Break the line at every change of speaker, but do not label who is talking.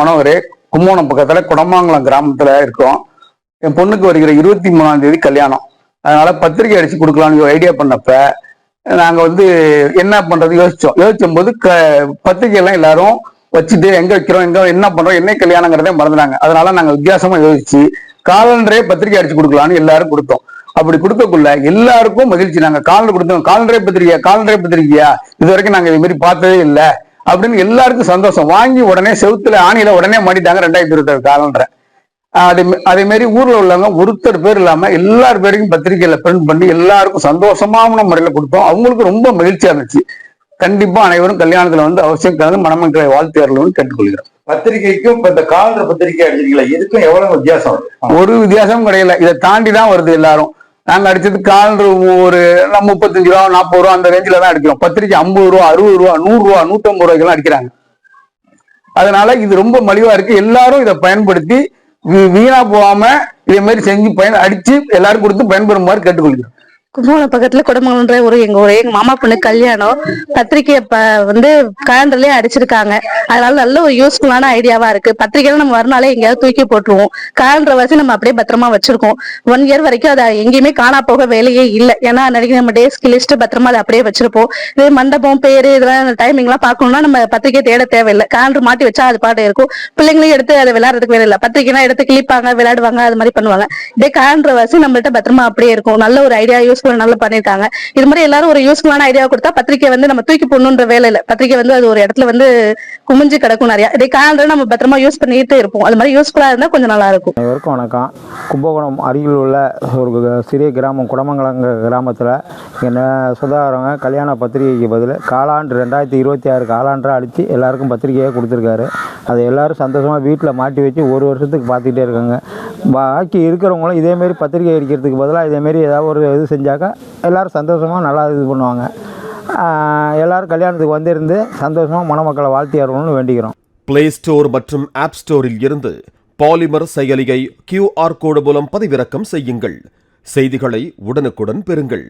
மனோகர். கும்போணம் பக்கத்துல குடமாங்குளம் கிராமத்துல இருக்கோம். என் பொண்ணுக்கு வருகிற இருபத்தி மூணாம் தேதி கல்யாணம். அதனால பத்திரிக்கை அடிச்சு கொடுக்கலாம்னு ஐடியா பண்ணப்ப நாங்க வந்து என்ன பண்றது யோசிச்சோம். யோசிச்சும் போது க பத்திரிகை எல்லாம் எல்லாரும் வச்சுட்டு எங்க வைக்கிறோம் எங்க என்ன பண்றோம் என்ன கல்யாணங்கிறதே மறந்துட்டாங்க. அதனால நாங்க வித்தியாசமா யோசிச்சு காலண்டரே பத்திரிக்கை அடிச்சு கொடுக்கலாம்னு எல்லாரும் கொடுத்தோம். அப்படி கொடுக்கக்குள்ள எல்லாருக்கும் மகிழ்ச்சி. நாங்க காலண்டர் கொடுத்தோம். காலண்டரே பத்திரிகையா காலண்டரே பத்திரிக்கையா? இது வரைக்கும் நாங்க இது மாதிரி பார்த்ததே இல்லை. அப்படின்னு எல்லாருக்கும் சந்தோஷம். வாங்கி உடனே செவுத்துல ஆணியில உடனே மாட்டிட்டாங்க ரெண்டாயிரத்தி இருபத்தி காலண்டரை அதே மா- அதே மாதிரி ஊர்ல உள்ளவங்க ஒருத்தர் பேர் இல்லாம எல்லார் பேரையும் பத்திரிக்கையில பிரிண்ட் பண்ணி எல்லாருக்கும் சந்தோஷமான முறையில கொடுத்தோம். அவங்களுக்கு ரொம்ப மகிழ்ச்சியா இருந்துச்சு. கண்டிப்பா அனைவரும் கல்யாணத்துல வந்து அவசியம் கலந்து மணமக்களை வாழ்த்துவார்கள்னு கேட்டுக்கொள்கிறோம்.
பத்திரிகைக்கும் இப்ப இந்த காலண்டர் பத்திரிகை அடிச்சிருக்கீங்களா இதுக்கும் எவ்வளவு வித்தியாசம்?
ஒரு வித்தியாசமும் கிடையல. இதை தாண்டி தான் வருது எல்லாரும். நாங்கள் அடிச்சது கால் ஒரு முப்பத்தஞ்சு ரூபா நாற்பது ரூபா அந்த ரேஞ்சில் தான் அடிக்கிறோம் பத்திரிக்கை ஐம்பது ரூபா அறுபது ரூபா நூறுரூவா நூற்றம்பது நூத்தம்பது ரூபாய்க்கெல்லாம் அடிக்கிறாங்க. அதனால இது ரொம்ப மலிவா இருக்கு. எல்லாரும் இதை பயன்படுத்தி வீ- வீணா போகாம இதே மாதிரி செஞ்சு பயன் அடிச்சு எல்லாரும் கொடுத்து பயன்பெறுமாறு கேட்டுக்கொள்கிறோம்.
கும்பகோணம் பக்கத்துல குடமங்கலன்ற ஒரு எங்க ஒரு எங்க மாமா பொண்ணு கல்யாணம் பத்திரிக்கைய ப வந்து காலண்டர்லயே அடிச்சிருக்காங்க. அதனால நல்ல ஒரு யூஸ்ஃபுல்லான ஐடியாவா இருக்கு. பத்திரிக்கையில நம்ம வரனாலே எங்கேயாவது தூக்கி போட்டுருவோம். காலண்டர் வச்சு நம்ம அப்படியே பத்திரமா வச்சிருக்கோம். ஒன் இயர் வரைக்கும் அதை எங்கேயுமே காணா போக வேலையே இல்லை. ஏன்னா அன்னைக்கு நம்ம டேஸ்க்கு லிஸ்ட் பத்திரமா அதை அப்படியே வச்சிருப்போம். இதே மண்டபம் பேரு இதெல்லாம் டைமிங் எல்லாம் பார்க்கணும்னா நம்ம பத்திரிக்கை தேட தேவையில்லை. காலண்டர் மாட்டி வச்சா அது பாட்டு இருக்கும். பிள்ளைங்களையும் எடுத்து அதை விளையாடுறதுக்கு வேலை இல்லை. பத்திரிக்கைனா எடுத்து கிளிப்பாங்க விளையாடுவாங்க அது மாதிரி பண்ணுவாங்க. இதே காலண்டர் வாசி நம்மள்ட்ட பத்திரமா அப்படியே இருக்கும். நல்ல ஒரு ஐடியா யூஸ் யூஸ்ஃபுல் நல்லா பண்ணிருக்காங்க. இது மாதிரி எல்லாரும் ஒரு யூஸ்ஃபுல்லான ஐடியா கொடுத்தா பத்திரிக்கை வந்து நம்ம தூக்கி போடணுன்ற வேலை இல்லை பத்திரிக்கை வந்து அது ஒரு இடத்துல வந்து குமிஞ்சு கிடக்கும் நிறையா. இதே காலண்டர் நம்ம பத்திரமா யூஸ் பண்ணிட்டு இருப்போம். அது மாதிரி யூஸ்ஃபுல்லா இருந்தால் கொஞ்சம் நல்லா இருக்கும்.
அனைவருக்கும் வணக்கம். கும்பகோணம் அருகில் உள்ள ஒரு சிறிய கிராமம் குடமங்கலங்க கிராமத்தில் என்ன சுதாகரங்க கல்யாண பத்திரிகைக்கு பதில் காலாண்டு ரெண்டாயிரத்தி இருபத்தி ஆறு காலாண்டாக அடித்து எல்லாருக்கும் பத்திரிகையாக கொடுத்துருக்காரு. அதை எல்லாரும் சந்தோஷமாக வீட்டில் மாட்டி வச்சு ஒரு வருஷத்துக்கு பார்த்துக்கிட்டே இருக்காங்க. பாக்கி இருக்கிறவங்களும் இதேமாரி பத்திரிக்கை அடிக்கிறதுக்கு பதிலாக இதேமாரி ஏதாவது ஒரு இது செஞ்சாக்கா எல்லோரும் சந்தோஷமாக நல்லா இது பண்ணுவாங்க. எல்லோரும் கல்யாணத்துக்கு வந்திருந்து சந்தோஷமாக மணமக்களை வாழ்த்தி வரணும்னு வேண்டிக்கிறோம்.
பிளே ஸ்டோர் மற்றும் ஆப் ஸ்டோரில் இருந்து பாலிமர் செயலியை கியூஆர் கோடு மூலம் பதிவிறக்கம் செய்யுங்கள். செய்திகளை உடனுக்குடன் பெறுங்கள்.